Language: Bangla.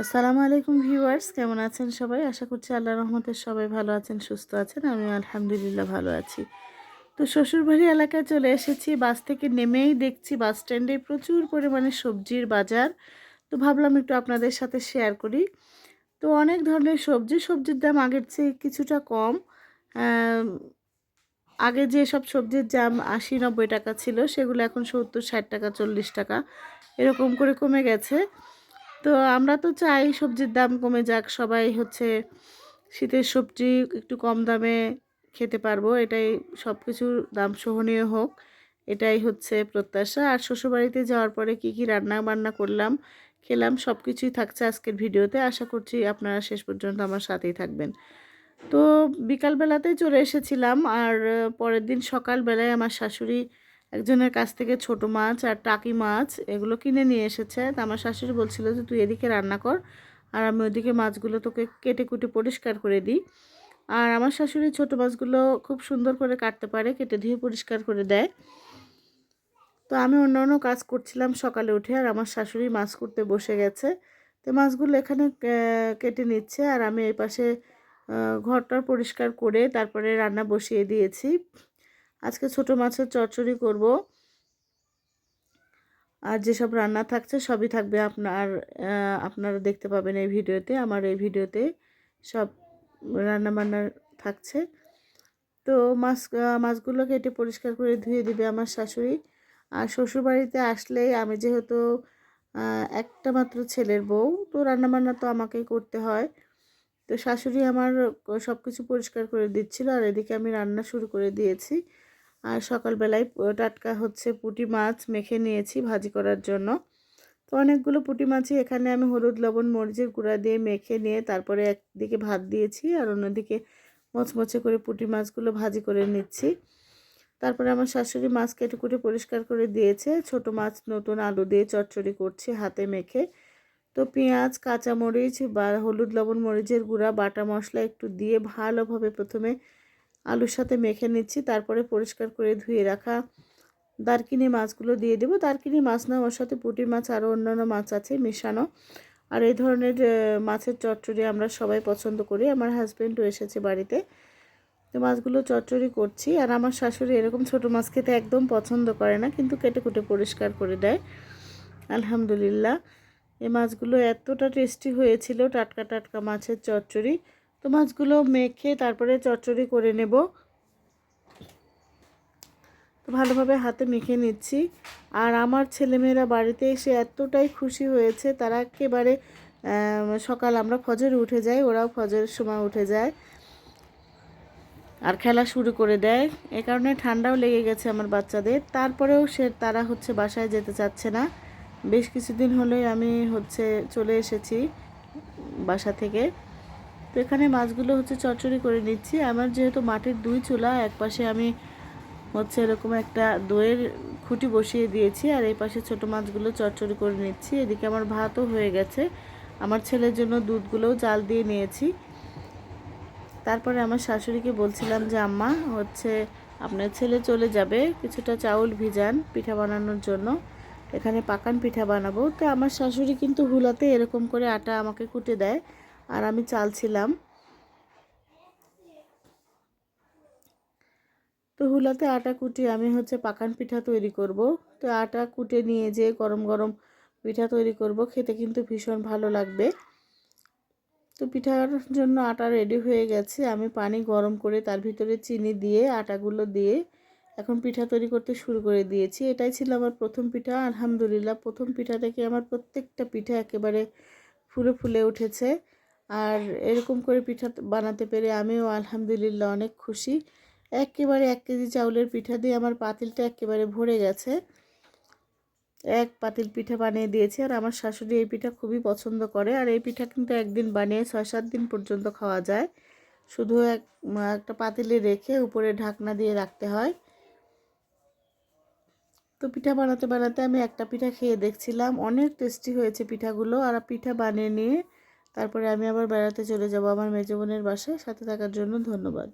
আসসালামু আলাইকুম ভিউয়ার্স, কেমন আছেন সবাই? আশা করছি আল্লাহ রহমতের সবাই ভালো আছেন, সুস্থ আছেন আমি আলহামদুলিল্লাহ ভালো আছি। তো শ্বশুরবাড়ি এলাকায় চলে এসেছি, বাস থেকে নেমেই দেখছি বাস স্ট্যান্ডে প্রচুর পরিমাণে সবজির বাজার। তো ভাবলাম একটু আপনাদের সাথে শেয়ার করি। তো অনেক ধরনের সবজি, সবজির দাম আগের চেয়ে কিছুটা কম। আগে যে সব সবজির দাম আশি নব্বই টাকা ছিল, সেগুলো এখন সত্তর ষাট টাকা, চল্লিশ টাকা, এরকম করে কমে গেছে। তো আমরা তো চাই সবজির দাম কমে যাক, সবাই হচ্ছে শীতের সবজি একটু কম দামে খেতে পারব, এটাই সব কিছুর দাম সহনীয় হোক, এটাই হচ্ছে প্রত্যাশা। আর শ্বশুরবাড়িতে যাওয়ার পরে কি কি রান্না বান্না করলাম, খেলাম সব কিছুই থাকছে আজকের ভিডিওতে। আশা করছি আপনারা শেষ পর্যন্ত আমার সাথেই থাকবেন। তো বিকালবেলাতেই চলে এসেছিলাম, আর পরের দিন সকালবেলায় আমার শাশুড়ি একজনের কাছ থেকে ছোট মাছ আর টাকি মাছ এগুলো কিনে নিয়ে এসেছে। তা আমার শাশুড়ি বলছিল যে তুই এদিকে রান্না কর আর আমি ওদিকে মাছগুলো তোকে কেটে কুটে পরিষ্কার করে দিই। আর আমার শাশুড়ি ছোট মাছগুলো খুব সুন্দর করে কাটতে পারে কেটে ধুয়ে পরিষ্কার করে দেয়। তো আমি অন্য অন্য কাজ করছিলাম সকালে উঠে আর আমার শাশুড়ি মাছ করতে বসে গেছে। তো মাছগুলো এখানে কেটে নিচ্ছে আর আমি এই পাশে আহ, ঘরটার পরিষ্কার করে তারপরে রান্না বসিয়ে দিয়েছি। আজকে ছোট মাছের চচ্চড়ি করব। আর যেসব রান্না থাকছে সবই থাকবে আপনার আপনারা দেখতে পাবেন এই ভিডিওতে, আমার এই ভিডিওতে সব রান্না বান্না থাকছে। তো মাছ মাছগুলো কেটে পরিষ্কার করে ধুয়ে দিবে আমার শাশুড়ি। আর শ্বশুরবাড়িতে আসলেই আমি যেহেতু একটা মাত্র ছেলের বউ, তো রান্নাবান্না তো আমাকেই করতে হয়। তো শাশুড়ি আমার সব কিছু পরিষ্কার করে দিচ্ছিল আর এদিকে আমি রান্না শুরু করে দিয়েছি। আর সকালবেলায় টাটকা হচ্ছে পুঁটি মাছ মেখে নিয়েছি ভাজি করার জন্য। তো অনেকগুলো পুঁটি মাছই এখানে আমি হলুদ, লবণ, মরিচের গুঁড়া দিয়ে মেখে নিয়ে তারপরে একদিকে ভাত দিয়েছি আর অন্যদিকে মচমচে করে পুঁটি মাছগুলো ভাজি করে নিচ্ছি। তারপরে আমার শাশুড়ি মাছ কেটে কুটে পরিষ্কার করে দিয়েছে। ছোট মাছ নতুন আলু দিয়ে চচ্চড়ি করছি হাতে মেখে। তো পেঁয়াজ, কাঁচামরিচ বা হলুদ, লবণ, মরিচের গুঁড়া, বাটা মশলা একটু দিয়ে ভালোভাবে প্রথমে আলুর সাথে মেখে নিচ্ছি, তারপরে পরিষ্কার করে ধুয়ে রাখা দারকিনি মাছগুলো দিয়ে দেবো। দারকিনি মাছ না, ওর সাথে পুঁটি মাছ আরও অন্যান্য মাছ আছে, মেশানো। আর এই ধরনের মাছের চচ্চড়ি আমরা সবাই পছন্দ করি। আমার হাজব্যান্ডও এসেছে বাড়িতে। তো মাছগুলো চচ্চড়ি করছি। আর আমার শাশুড়ি এরকম ছোট মাছ খেতে একদম পছন্দ করে না, কিন্তু কেটে কুটে পরিষ্কার করে দেয়। আলহামদুলিল্লাহ। এই মাছগুলো এতটা টেস্টি হয়েছিল টাটকা টাটকা মাছের চচ্চড়ি। তো মাছগুলো মেখে তারপরে চচ্চড়ি করে নেব। তো ভালোভাবে হাতে মেখে নিচ্ছি। আর আমার ছেলেমেয়েরা বাড়িতে এসে এতটাই খুশি হয়েছে, তারা একেবারে সকাল আমরা ফজরে উঠে যাই, ওরাও ফজরের সময় উঠে যায়। আর খেলা শুরু করে দেয়। এ কারণে ঠান্ডাও লেগে গেছে আমার বাচ্চাদের। তারপরেও সে, তারা হচ্ছে বাসায় যেতে চাচ্ছে না। বেশ কিছুদিন হলেই আমি হচ্ছে চলে এসেছি বাসা থেকে। তো এখানে মাছগুলো হচ্ছে চচ্চড়ি করে নিচ্ছি। আমার যেহেতু মাটির দুই চুলা, এক পাশে আমি হচ্ছে এরকম একটা দইয়ের খুঁটি বসিয়ে দিয়েছি আর এই পাশে ছোট মাছগুলো চচ্চড়ি করে নিচ্ছি। এদিকে আমার ভাতও হয়ে গেছে। আমার ছেলের জন্য দুধগুলোও জাল দিয়ে নিয়েছি। তারপরে আমার শাশুড়িকে বলছিলাম যে, আম্মা, হচ্ছে আপনার ছেলে চলে যাবে কিছুটা চাউল ভিজান পিঠা বানানোর জন্য। এখানে পাকান পিঠা বানাবো। তো আমার শাশুড়ি কিন্তু হুলাতে এরকম করে আটা আমাকে কুটে দেয়। আর আমি চালছিলাম। তো হুলাতে আটা কুটি আমি হচ্ছে পাকান পিঠা তৈরি করব। তো আটা কুটে নিয়ে যে গরম গরম পিঠা তৈরি করব, খেতে কিন্তু ভীষণ ভালো লাগবে। তো পিঠার জন্য আটা রেডি হয়ে গেছে। আমি পানি গরম করে তার ভিতরে চিনি দিয়ে, আটাগুলো দিয়ে এখন পিঠা তৈরি করতে শুরু করে দিয়েছি। এটাই ছিল আমার প্রথম পিঠা। আলহামদুলিল্লাহ, প্রথম পিঠা থেকে আমার প্রত্যেকটা পিঠা একেবারে ফুলে ফুলে উঠেছে। আর এরকম করে পিঠা বানাতে পেরে আমিও আলহামদুলিল্লাহ অনেক খুশি। একেবারে এক কেজি চাউলের পিঠা দিয়ে আমার পাতিলটা একেবারে ভরে গেছে। এক পাতিল পিঠা বানিয়ে দিয়েছি আর আমার শাশুড়ি এই পিঠা খুবই পছন্দ করে। আর এই পিঠা কিন্তু একদিন বানিয়ে ছয় সাত দিন পর্যন্ত খাওয়া যায়। শুধু এক একটা পাতিলে রেখে উপরে ঢাকনা দিয়ে রাখতে হয়। তো পিঠা বানাতে বানাতে আমি একটা পিঠা খেয়ে দেখছিলাম। অনেক টেস্টি হয়েছে পিঠাগুলো। আর পিঠা বানিয়ে নিয়ে তারপরে আমি আবার বেড়াতে চলে যাব। আমার মেজো বোনের বাসায়। সাথে থাকার জন্য ধন্যবাদ।